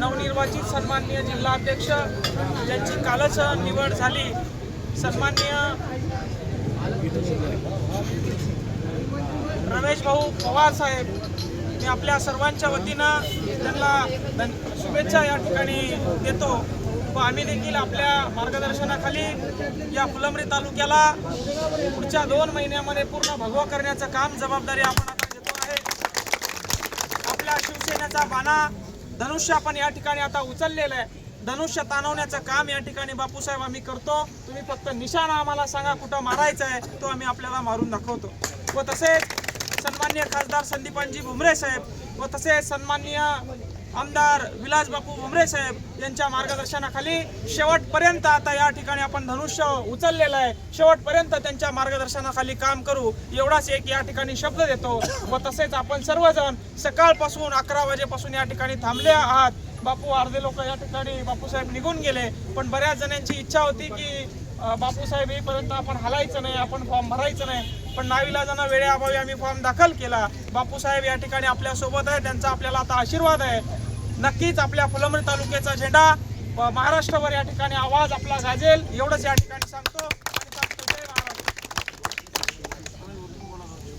नवनिर्वाचित सन्माननीय जिल्हाध्यक्ष यांची कालच निवड झाली. सन्माननीय रमेश भाऊ पवार साहेब मी आपल्या सर्वांच्या वतीनं त्यांना शुभेच्छा या ठिकाणी देतो. व आम्ही देखील आपल्या मार्गदर्शनाखाली या फुलंब्री तालुक्याला पुढच्या दोन महिन्यामध्ये पूर्ण भगवा करण्याचं काम जबाबदारी आपण आता घेतो आहे. आपल्या शिवसेनेचा बाणा धनुष्य आपण या ठिकाणी आता उचललेलं आहे. धनुष्य ताणवण्याचं काम या ठिकाणी बापूसाहेब आम्ही करतो. तुम्ही फक्त निशाणा आम्हाला सांगा कुठं मारायचा आहे तो आम्ही आपल्याला मारून दाखवतो. व तसेच सन्मान्य खासदार संदीपानजी भुमरे साहेब व तसेच सन्माननीय आमदार विलास बापू भुमरे साहेब यांच्या मार्गदर्शनाखाली शेवटपर्यंत आता या ठिकाणी आपण धनुष्य उचललेलं आहे. शेवटपर्यंत त्यांच्या मार्गदर्शनाखाली काम करू. एवढाच एक या ठिकाणी शब्द देतो व तसेच आपण सर्वजण सकाळपासून अकरा वाजेपासून या ठिकाणी थांबले आहात. बापू अर्धे लोक या ठिकाणी बापूसाहेब निघून गेले. पण बऱ्याच जणांची इच्छा होती की बापूसाहेब येईपर्यंत आपण हलायचं नाही आपण फॉर्म भरायचं नाही. पण नाविलाजांना वेळेअभावी आम्ही फॉर्म दाखल केला. बापूसाहेब या ठिकाणी आपल्यासोबत आहे त्यांचा आपल्याला आता आशीर्वाद आहे. नक्कीच आपल्या फुलंब्री तालुक्याचा झेंडा व महाराष्ट्रभर या ठिकाणी आवाज आपला गाजेल एवढंच या ठिकाणी सांगतो.